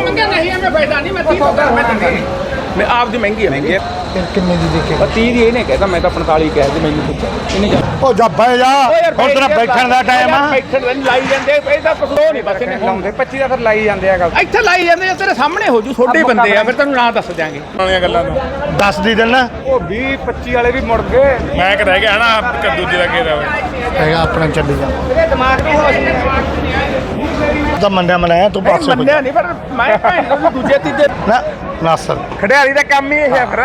ਮੰਗਿਆ ਨਹੀਂ ਐਵੇਂ ਫਾਇਦਾ ਨਹੀਂ ਮੈਂ 30 ਤੋਂ ਕਰ ਮੈਂ ਦਿੰਦਾ ਨਹੀਂ ਮੈਂ ਆਪ ਦੀ ਮਹਿੰਗੀ ਹੈ ਮਹਿੰਗੀ ਕਿੰਨੇ ਦੀ ਦੇਖੇ? 30 ਦੀ ਇਹਨੇ ਕਹਿਤਾ ਮੈਂ ਤਾਂ 45 ਕਹਿ ਤੇ ਮੈਨੂੰ ਪੁੱਛਿਆ। ਇਹਨੇ ਜਾ ਉਹ ਜਾ ਬਹਿ ਜਾ। ਹੁਣ ਤੇਰਾ ਬੈਠਣ ਦਾ ਟਾਈਮ ਆ। ਬੈਠਣ ਦਾ ਲਾਈ ਜਾਂਦੇ ਇਹਦਾ ਕੁਝ ਹੋ ਨਹੀਂ ਬਸ ਇਹਨੇ ਲਾਉਂਦੇ 25 ਦਾ ਫਿਰ ਲਾਈ ਜਾਂਦੇ ਆ ਗੱਲ। ਇੱਥੇ ਲਾਈ ਜਾਂਦੇ ਆ, ਤੇਰੇ ਸਾਹਮਣੇ ਹੋ ਜੂ ਛੋਟੇ ਬੰਦੇ ਆ ਫਿਰ ਤੈਨੂੰ ਨਾਂ ਦੱਸ ਦਿਆਂਗੇ। ਵਾਲੀਆਂ ਗੱਲਾਂ ਨੂੰ। ਦੱਸ ਦੀ ਦਿਨ। ਉਹ 20 25 ਵਾਲੇ ਵੀ ਮੁੜ ਗਏ। ਮੈਂ ਕਿ ਰਹਿ ਗਿਆ ਨਾ ਕੱਦੂ ਦੀ ਲੱਗੇ ਦਾ ਹੈਗਾ ਆਪਣਾ ਚੱਲੀ ਜਾ। ਤੇਰੇ ਦਿਮਾਗ ਨੂੰ ਹੋਸ਼ ਤਾਂ ਮੰਨਿਆ ਮਨਾਇਆ ਤੂੰ ਨਹੀਂ ਪਾਸੇ ਮੰਨਿਆ ਨਹੀਂ ਪਰ ਮੈਂ ਭੈਣ ਨੂੰ ਦੂਜੇ ਤੀਜੇ ਨਾ ਨਾਸਰ। ਖੜਿਆਲੀ ਦਾ ਕੰਮ ਹੀ ਇਹ ਹੈ ਫਿਰ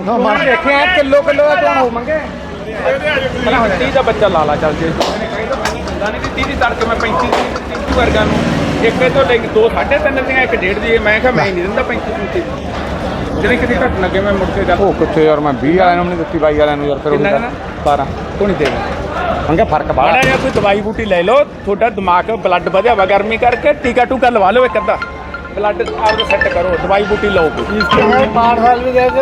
ਨਾ ਮਨ। ਦੇਖਿਆ ਕਿਲੋ ਕਿਲੋ ਦਾ ਕੌਣ ਹੋ ਮੰਗੇ? ਪਹਿਲਾਂ ਹੁਣ 30 ਦਾ ਬੱਚਾ ਲਾ ਲਾ ਚੱਲ ਜੇ। ਹੁੰਦਾ ਨਹੀਂ 30 ਦੀ ਤੜਕ ਮੈਂ 35 ਦੀ ਵਰਗਾ ਨੂੰ। ਇੱਕ ਇਹ ਤੋਂ ਲੈ ਕੇ ਦੋ ਸਾਢੇ ਤਿੰਨ ਦੀਆਂ ਇੱਕ ਡੇਢ ਦੀ। ਮੈਂ ਕਿਹਾ ਮੈਂ ਨਹੀਂ ਦਿੰਦਾ 35 35 ਦੀ ਜਿਹੜੇ ਕਿਤੇ ਘੱਟ ਲੱਗੇ ਮੈਂ ਮੁੜ ਕੇ ਗੱਲ ਉਹ ਕਿੱਥੇ ਯਾਰ ਮੈਂ 20 ਵਾਲਿਆਂ ਨੂੰ ਨਹੀਂ ਦਿੱਤੀ 22 ਵਾਲਿਆਂ ਨੂੰ ਯਾਰ ਫਿਰ ਦੇਣਾ? 12 ਕੋ ਨਹੀਂ ਦੇਗਾ ਮੰਗੇ ਫ਼ਰਕ ਮਾੜਾ ਬਾੜਾ ਜਿਹਾ ਕੋਈ ਦਵਾਈ ਬੂਟੀ ਲੈ ਲਓ ਤੁਹਾਡਾ ਦਿਮਾਗ ਬਲੱਡ ਵਧਿਆ ਵਾ ਗਰਮੀ ਕਰਕੇ ਟੀਕਾ ਟੂਕਾ ਲਵਾ ਲਓ ਇੱਕ ਅੱਧਾ। ਬਲੱਡ ਆਪਦਾ ਸੈੱਟ ਕਰੋ ਦਵਾਈ ਬੂਟੀ ਲਓ ਕੋਈ ਪਾਠ ਸਾਲ ਵੀ ਦੇ ਦੇ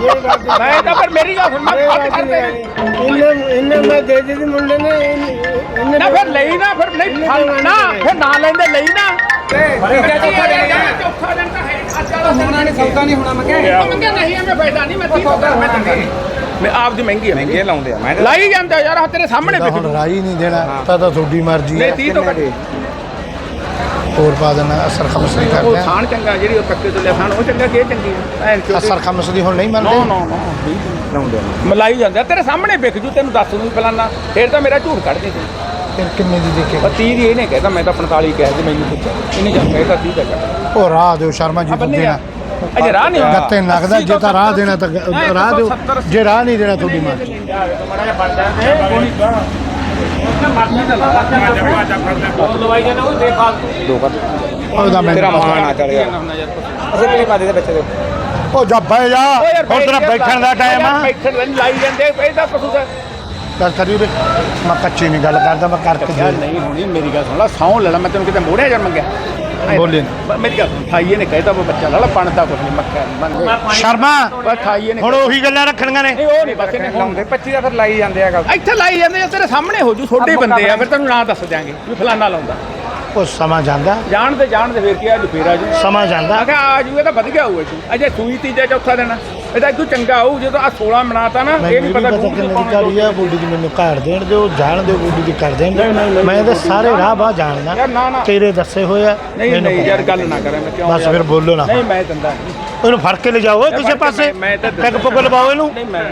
ਇਹ ਮੈਂ ਤਾਂ ਫਿਰ ਮੇਰੀ ਗੱਲ ਸੁਣ ਮੈਂ ਫੱਟ ਕਰਦੇ ਇਹਨੇ ਇਹਨੇ ਮੈਂ ਦੇ ਦਿੱਤੀ ਮੁੰਡੇ ਨੇ ਇਹਨੇ ਨਾ ਫਿਰ ਲਈ ਨਾ ਫਿਰ ਨਹੀਂ ਫਲ- ਨਾ ਫਿਰ ਨਾ ਲੈਂਦੇ ਲਈ ਨਾ। ਚੌਥਾ ਦਿਨ ਤਾਂ ਹੈ। ਅੱਜ ਵਾਲਾ ਹੋਣਾ ਨਹੀਂ। ਸੌਦਾ ਨਹੀਂ ਹੋਣਾ ਮੰਗੇ ਮੰਗਿਆ ਨਹੀਂ ਐਵੇਂ ਫਾਇਦਾ ਨਹੀਂ ਮੈਂ 30 ਤੋਂ ਕਰ ਮੈਂ ਦਿੰਦਾ। ਮੈਂ ਆਪ ਦੀ ਮਹਿੰਗੀ ਹੈ ਮਹਿੰਗੇ ਲਾਉਂਦੇ ਆ ਮੈਂ ਲਾਈ ਜਾਂਦਾ ਯਾਰ ਆਹ ਤੇਰੇ ਸਾਹਮਣੇ ਹੁਣ ਜੂ ਰਾਈ ਨਹੀਂ ਦੇਣਾ ਤਾਂ ਤਾਂ ਤੁਹਾਡੀ ਮਰਜ਼ੀ ਨਹੀਂ ਹੈ। 30 ਤੋਂ ਘੱਟ। ਹੋਰ ਪਾ ਦੇਣਾ ਅਸਰ ਖਮਸ ਨਹੀਂ ਉਹ ਕਰਦੇ ਥਾਣ ਚੰਗਾ ਜਿਹੜੀ ਉਹ ਕੱਕੇ ਤੋਂ ਲਿਆ ਥਾਣ ਉਹ ਚੰਗਾ ਕਿ ਇਹ ਚੰਗੀ ਹੈ ਐਨ ਚੋਦੀ ਅਸਰ ਖਮਸ ਦੀ ਹੁਣ ਨਹੀਂ ਨੋ ਮੰਨਦੇ ਨੋ ਨੋ ਲਾਉਂਦੇ ਆ। ਮਲਾਈ ਜਾਂਦਾ ਤੇਰੇ ਸਾਹਮਣੇ ਵਿਕ ਜੂ ਤੈਨੂੰ ਦੱਸ ਦੂੰ ਫਲਾਨਾ। ਫੇਰ ਤਾਂ ਮੇਰਾ ਝੂਠ ਕੱਢ ਦੇ ਤੂੰ ਫਿਰ ਕਿੰਨੇ ਦੀ ਦੇਖੇ 30 ਦੀ ਇਹਨੇ ਕਹਿਤਾ ਮੈਂ ਤਾਂ 45 ਕਹਿ ਤੇ ਮੈਨੂੰ ਪੁੱਛਿਆ। ਇਹਨੇ ਜਾ ਕਹਿਤਾ 30 ਦਾ ਕੱਢ ਉਹ ਰਾਹ ਦਿਓ ਸ਼ਰਮਾ ਜੀ ਆ ਬੰਨੇ ਦੇਣਾ। ਅਜੇ ਰਾਹ ਨਹੀਂ ਹੁੰਦਾ। ਗੱਤੇ ਲੱਗਦਾ ਜੇ ਤਾਂ ਰਾਹ ਦੇਣਾ ਤਾਂ ਰਾਹ ਦਿਓ। ਜੇ ਰਾਹ ਨਹੀਂ ਦੇਣਾ ਤੁਹਾਡੀ ਮਰਜ਼ੀ ਲਵਾਈ ਜਾਣਾ ਉਹ ਦੇ ਫਾਲਤੂ ਦੋ ਕਰ ਉਹਦਾ ਮੈਂ ਤੇਰਾ ਮਾਣ ਆ ਚੱਲ ਯਾਰ ਅਸੀਂ ਵੀ ਪਾਦੇ ਦੇ ਬੱਚੇ ਦੇ? ਉਹ ਜਾ ਬਹਿ ਜਾ। ਹੁਣ ਤੇਰਾ ਬੈਠਣ ਦਾ ਟਾਈਮ ਆ। ਬੈਠਣ ਦਾ ਨੀ ਲਾਈ ਜਾਂਦੇ। ਇਹਦਾ ਕੁਛ ਦਾ ਗੱਲ ਕਰੀ ਉਰੇ। ਮੈਂ ਕੱਚੀ ਨਹੀਂ ਗੱਲ ਕਰਦਾ ਮੈਂ ਕਰਕੇ ਨਹੀਂ ਹੋਣੀ ਮੇਰੀ ਗੱਲ ਸੁਣ ਲੈ ਸੌਂ ਲੈ ਲਾ ਮੈਂ ਤੈਨੂੰ ਕਿਤੇ ਮੋੜਿਆ ਯਾਰ ਮੰਗਿਆ? ਬੋਲੇ ਬ- ਮੇਰੀ ਗੱਲ ਸੁਣ ਠਾਈਏ ਨੇ ਕਹਿਤਾ ਉਹ ਬੱਚਾ ਲਾਲਾ ਬਣਦਾ ਕੁਛ ਨਹੀਂ ਮੱਖਿਆ ਸ਼ਰਮਾ ਠਾਈਏ ਨੇ ਹੁਣ ਉਹੀ ਗੱਲਾਂ ਰੱਖਣੀਆਂ ਨੇ। ਨਹੀਂ ਉਹ ਨਹੀਂ ਬਸ ਇਹਨੇ ਹੁਣ ਲਾਉਂਦੇ 25 ਦਾ ਫਿਰ ਲਾਈ ਜਾਂਦੇ ਆ ਗੱਲ। ਇੱਥੇ ਲਾਈ ਜਾਂਦੇ ਆ ਤੇਰੇ ਸਾਹਮਣੇ ਹੋ ਜੂ ਛੋਟੇ ਬੰਦੇ ਆ ਫਿਰ ਤੈਨੂੰ ਨਾਂ ਦੱਸ ਦਿਆਂਗੇ ਵੀ ਫਲਾਨਾ ਲਾਉਂਦਾ। ਉਹ ਸਮਾਂ ਜਾਂਦਾ। ਜਾਣਦੇ ਜਾਣਦੇ ਫੇਰ ਕੀ ਆ ਜੂ ਫੇਰ ਆ ਜੂ ਸਮਾਂ ਜਾਂਦਾ। ਮੈਂ ਕਿਹਾ ਆ ਜੂ ਇਹ ਤਾਂ ਵਧ ਗਿਆ ਹੋਊ ਤੂੰ ਅਜੇ ਸੂਈ ਤੀਜਾ ਚੌਥਾ ਦਿਨ ਇਹਦਾ ਇਦੋਂ ਚੰਗਾ ਹੋਊ ਜਦੋਂ ਆ 16 ਮਨਾਤਾ ਨਾ ਇਹ ਨਹੀਂ ਨਹੀਂ ਪਤਾ ਪਤਾ ਕਿੰਨੇ ਦੀ ਕਾੜੀ ਆ ਬੋਡੀ ਦੀ ਮੈਨੂੰ ਘਾੜ ਦੇਣ ਦਿਓ ਜਾਣ ਦਿਓ ਬੋਡੀ ਦੀ ਕਰ ਦੇਣ ਦਿਓ। ਮੈਂ ਇਹਦੇ ਸਾਰੇ ਰਾਹ ਬਾਹ ਜਾਣਦਾ ਯਾਰ ਨਾ ਨਾ। ਤੇਰੇ ਦੱਸੇ ਹੋਏ ਆ ਨਹੀਂ ਮੈਨੂੰ ਨਹੀਂ ਯਾਰ ਗੱਲ ਨਾ ਕਰਾਂ ਮੈਂ ਕਿਉਂ ਬਸ ਯਾਰ? ਫਿਰ ਬੋਲੋ ਨਾ। ਨਹੀਂ ਮੈਂ ਦੰਦਾ। ਉਹਨੂੰ ਫੜ ਕੇ ਲਿਜਾਓ ਕਿਸੇ ਪਾਸੇ। ਮੈਂ- ਮੈਂ ਤਾਂ ਟੱਕ ਪੁੱਗ ਲਵਾਓ ਇਹਨੂੰ। ਨਹੀਂ ਮੈਂ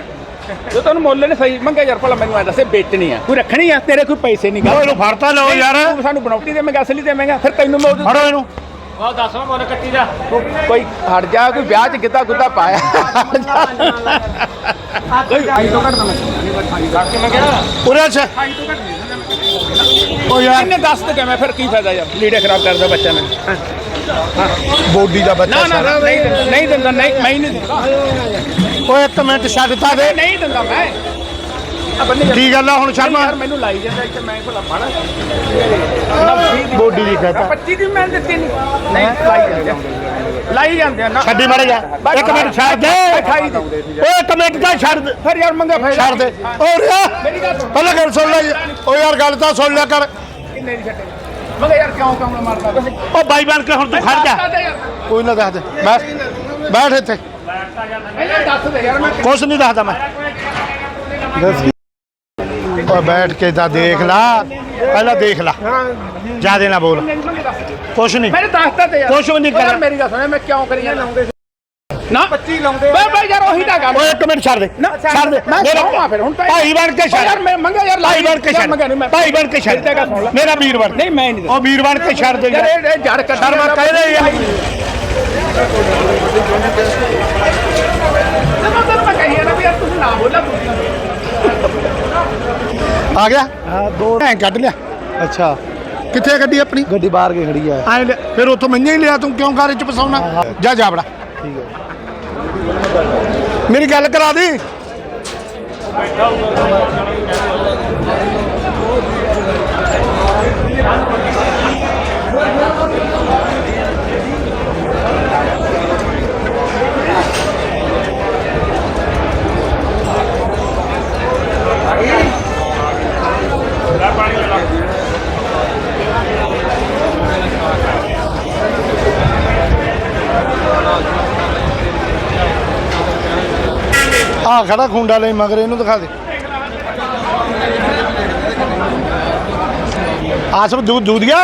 ਜੋ ਤੁਹਾਨੂੰ ਮੁੱਲ ਨੇ ਸਹੀ ਮੰਗਿਆ ਯਾਰ ਭਲਾ ਮੈਨੂੰ ਐ ਦੱਸੇ ਵੇਚਣੀ ਆ। ਕੋਈ ਰੱਖਣੀ ਆ? ਤੇਰੇ ਕੋਈ ਪੈਸੇ ਨਹੀਂ ਉਹ ਇਹਨੂੰ ਫੜਤਾ ਲਓ ਯਾਰ। ਤੂੰ ਸਾਨੂੰ ਬਣਾਉਟੀ ਦੇਵੇਂਗਾ ਅਸਲੀ ਦੇਵੇਂਗਾ ਫਿਰ ਤੈਨੂੰ ਮੈਂ ਉਹਦੇ- ਫੜੋ ਇਹਨੂੰ। ਉਹ ਦੱਸੋ ਮੁੱਲ ਕੱਟੀ ਦਾ। ਕੋਈ ਹਟ ਜਾ ਕੋਈ ਵਿਆਹ 'ਚ ਗਿੱਧਾ ਗੁੱਧਾ ਪਾਇਆ। ਕੋਈ ਆਈ ਤੋਂ ਘੱਟ ਨਾ ਮੈਂ ਮੈਂ ਕਿਹਾ ਉਰੇ ਤੋਂ ਨਹੀਂ ਉਹ ਯਾਰ। ਇਹਨੇ ਦੱਸ ਤੇ ਕਿਵੇਂ ਫਿਰ ਕੀ ਫਾਇਦਾ ਯਾਰ? ਲੀੜੇ ਖਰਾਬ ਕਰਦਾ ਬੱਚਾ ਨੇ ਬੋਡੀ ਦਾ ਬੱਚਾ ਨਾ ਨਾ ਸਾਰਾ। ਨਹੀਂ ਦਿੰਦਾ, ਨਹੀਂ ਦਿੰਦਾ ਨਹੀਂ ਮੈਂ ਹੀ ਨਹੀਂ ਦਿੰਦਾ। ਓਏ ਇੱਕ ਮਿੰਟ ਛੱਡਤਾ ਦੇ। ਨਹੀਂ ਦਿੰਦਾ ਮੈਂ। ਆ ਬੰਨੇ ਯਾਰ। ਕੀ ਗੱਲ ਆ ਹੁਣ ਸ਼ਰਮਾ? ਯਾਰ ਮੈਨੂੰ ਲਾਈ ਜਾਂਦਾ ਇੱਥੇ ਮੈਂ ਭਲਾ ਫੜ ਬੋਡੀ ਦੀ ਕਹਤਾ 25 ਦੀ ਮੈਂ ਦਿੱਤੀ ਨਹੀਂ ਨਹੀਂ ਲਾਈ ਜਾਂਦੇ। ਲਾਈ ਜਾਂਦੇ ਆ ਨਾ। ਛੱਡੀ ਮਾਰੇ ਜਾ ਇੱਕ ਮਿੰਟ ਛੱਡ ਦੇ। ਓਏ ਇੱਕ ਮਿੰਟ ਦਾ ਛੱਡ ਦੇ। ਫਿਰ ਯਾਰ ਮੰਗਾ ਫਾਇਦਾ ਛੱਡ ਦੇ। ਓ ਰਿਆ ਪਹਿਲਾਂ ਗੱਲ ਸੁਣ ਲੈ ਓ ਯਾਰ ਗੱਲ ਤਾਂ ਸੁਣ ਲਿਆ ਕਰ। ਕਿੰਨੇ ਦੀ ਛੱਡੇ? ਮੰਗਾ ਯਾਰ ਕਿਉਂ ਕਿਉਂ ਮਾਰਦਾ। ਓ ਬਾਈ ਬਣ ਕੇ ਹੁਣ ਤੂੰ ਖੜ ਜਾ। ਕੋਈ ਨਾ ਦੱਸ ਦੇ। ਬੈਠ। ਬੈਠ ਇੱਥੇ। ਇਹਨੇ ਦੱਸ ਦੇ ਯਾਰ ਮੈਂ ਕੁਛ ਨਹੀਂ ਦੱਸਦਾ ਮੈਂ ਓ ਬੈਠ ਕੇ ਤਾਂ ਦੇਖ ਲਾ ਪਹਿਲਾਂ ਦੇਖ ਲਾ ਜਿਆਦੇ ਨਾ ਬੋਲ ਕੁਛ ਨਹੀਂ ਮੇਰੇ ਦੱਸਤਾ ਤੇ ਯਾਰ ਕੁਛ ਵੀ ਨਹੀਂ ਓ ਯਾਰ ਕਰਿਆ। ਮੇਰੀ ਗੱਲ ਸੁਣ ਮੈਂ ਕਿਉਂ ਕਰੀ ਜਾਂਦਾ ਨਾ 25 ਲਾਉਂਦੇ ਬਈ ਬਈ ਯਾਰ ਉਹੀ ਤਾਂ ਗੱਲ ਓਏ ਇੱਕ ਮਿੰਟ ਛੱਡ ਦੇ ਨਾ ਛੱਡ ਦੇ ਮੈਂ ਮੇਰਾ ਸੌਂਵਾਂ ਫਿਰ ਹੁਣ ਤਾਂ ਭਾਈ ਬਣ ਕੇ ਛੱਡ ਯਾਰ ਮੈਂ ਮੰਗਾ ਯਾਰ ਭਾਈ ਬਣ ਕੇ ਯਾਰ ਛੱਡ ਮੰਗਾ ਨਹੀਂ ਮੈਂ ਭਾਈ ਬਣ ਕੇ ਛੱਡ ਮੇਰੀ ਤਾਂ ਗੱਲ ਸੁਣ ਲੈ ਮੇਰਾ ਵੀਰ ਬਣ ਨਹੀਂ ਮੈਂ ਨਹੀਂ ਉਹ ਵੀਰ ਬਣ ਕੇ ਛੱਡ ਦੇ ਯਾਰ ਯਾਰ ਇਹ ਇਹ ਜੜ ਕੱਢ ਸ਼ਰਮਾ ਕਹਿ ਰਹੇ ਯਾਰ ਆ ਗਿਆ? ਹਾਂ ਦੋ ਐਂ ਕੱਢ ਲਿਆ। ਅੱਛਾ। ਕਿੱਥੇ ਗੱਡੀ ਆਪਣੀ? ਗੱਡੀ ਬਾਹਰ ਕੇ ਖੜੀ ਆ। ਐਂ ਫਿਰ ਉੱਥੋਂ ਮੰਨੇ ਹੀ ਲਿਆ ਤੂੰ ਕਿਉਂ ਘਰ ਚ ਪਸਾਉਣਾ ਜਾ ਜਾਬੜਾ ਠੀਕ ਹੈ। ਮੇਰੀ ਗੱਲ ਕਰਾ ਦੇ। ਆ ਖੜਾ ਖੁੰਡਾ ਲਈ ਮਗਰ ਇਹਨੂੰ ਦਿਖਾ ਦੇ आसम दूध दूध गया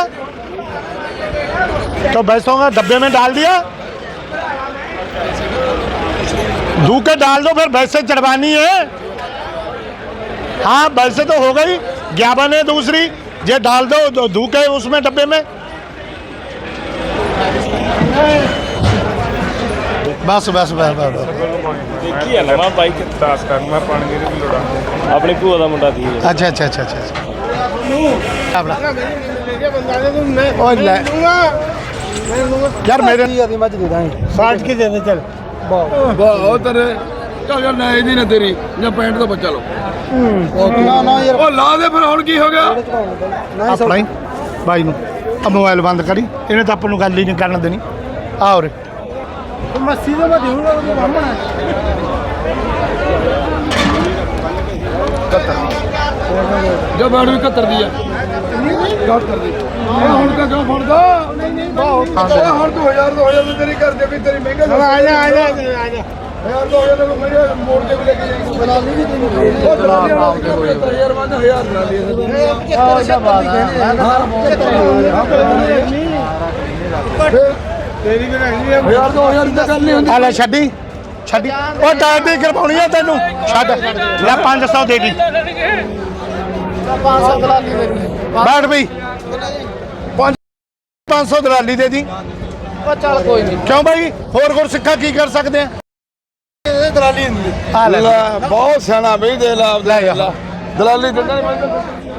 तो भैंसों का डब्बे में डाल दिया धू के डाल दो फिर भैंसे चढ़वानी है हाँ भैंसे तो हो गई ग्यावन है दूसरी ये डाल दो दो- धू के उसमें डब्बे में बस बस बस बस बस ਕੀ ਹੈ ਨਵਾਂ ਬਾਈਕ। ਦਾਸ ਕਰਨ ਮੈਂ ਪਾਣੀ ਦੀ ਵੀ ਲੋੜ ਆ। ਭੂਆ ਦਾ ਮੁੰਡਾ ਸੀ ਅੱਛਾ ਅੱਛਾ ਅੱਛਾ ਅੱਛਾ ਆਪਣਾ। ਓਏ ਲੈ। ਯਾਰ ਮੇਰੇ ਦੀ ਮੱਝ ਦੇ ਦਾਂਗੇ। 60 ਕੀ ਦੇ ਦੇ ਚੱਲ। ਬਹੁਤ। ਤੇਰੇ ਚੱਲ ਯਾਰ ਨਾ ਇਹਦੀ ਨਾ ਤੇਰੀ ਜਾਂ 65 ਤੋਂ ਬਚਾ ਲਓ। ਨਾ ਨਾ ਯਾਰ। ਉਹ ਲਾ ਦੇ ਫਿਰ ਹੁਣ ਕੀ ਹੋ ਗਿਆ? ਆਪਣਾ ਹੀ। ਬਾਈ ਨੂੰ। ਆ ਮੋਬਾਈਲ ਬੰਦ ਕਰੀ। ਇਹਨੇ ਤਾਂ ਆਪ ਨੂੰ ਗੱਲ ਹੀ ਨਹੀਂ ਕਰਨ ਦੇਣੀ। ਆ ਉਰੇ। ਮੱਸੀ ਦਾ ਮੈਂ ਦੇਊਂਗਾ ਉਹ ਬਾਹਮਣ ਜੋ ਬੈਠ ਵੀ 71 ਦੀ ਆ 71 ਦੀ ਇਹ ਹੁਣ ਤਾਂ ਕਿਉਂ ਫੜਦਾ ਨਹੀਂ ਨਹੀਂ ਹੁਣ ਤੂੰ ਹਜ਼ਾਰ ਦੋ ਹਜ਼ਾਰ ਦੀ ਤੇਰੀ ਕਰ ਦੇ ਵੀ ਤੇਰੀ ਮਹਿੰਗਾ ਆ ਜਾ ਆ ਜਾ ਆ ਜਾ ਹਜ਼ਾਰ ਦੋ ਹਜ਼ਾਰ ਨੂੰ ਮੈਂ ਮੋੜ ਵੀ ਲੈ ਕੇ ਜਾਈਂ ਦਲਾਲੀ ਵੀ ਤੈਨੂੰ ਉਹ ਦਲਾਲੀ ਵਾਲਾ ਵੀ ਹਜ਼ਾਰ ਮੰਨ ਹਜ਼ਾਰ ਦਲਾਲੀ ਇਹ ਆ ਜਾ ਬਾਤ ਤੇਰੀ ਵੀ ਨਹੀਂ ਹਜ਼ਾਰ ਦੋ ਹਜ਼ਾਰ ਦੀ ਤਾਂ ਗੱਲ ਨਹੀਂ ਹੁੰਦੀ ਆ ਲੈ ਛੱਡੀ ਛੱਡੀ। ਉਹ ਦੀ ਕਰਵਾਉਣੀ ਆ ਤੈਨੂੰ। ਛੱਡ। ਲੈ 500 ਦੇ ਦੀ। 500 ਦਲਾਲੀ ਦੇ ਦੇ। ਬੈਠ ਬਈ। 500 ਦਲਾਲੀ ਦੇ ਦੀ। ਉਹ ਚੱਲ ਕੋਈ ਨਹੀਂ ਕਿਉਂ ਬਾਈ? ਹੋਰ ਹੋਰ ਸਿੱਖਾ ਕੀ ਕਰ ਸਕਦੇ ਆ? ਇਹ ਦਲਾਲੀ ਹੁੰਦੀ ਆ ਲੈ। ਬਹੁਤ ਸਿਆਣਾ ਬਈ ਦੇ ਲਾ। ਦਲਾਲੀ ਦਿੰਦਾ ਨਹੀਂ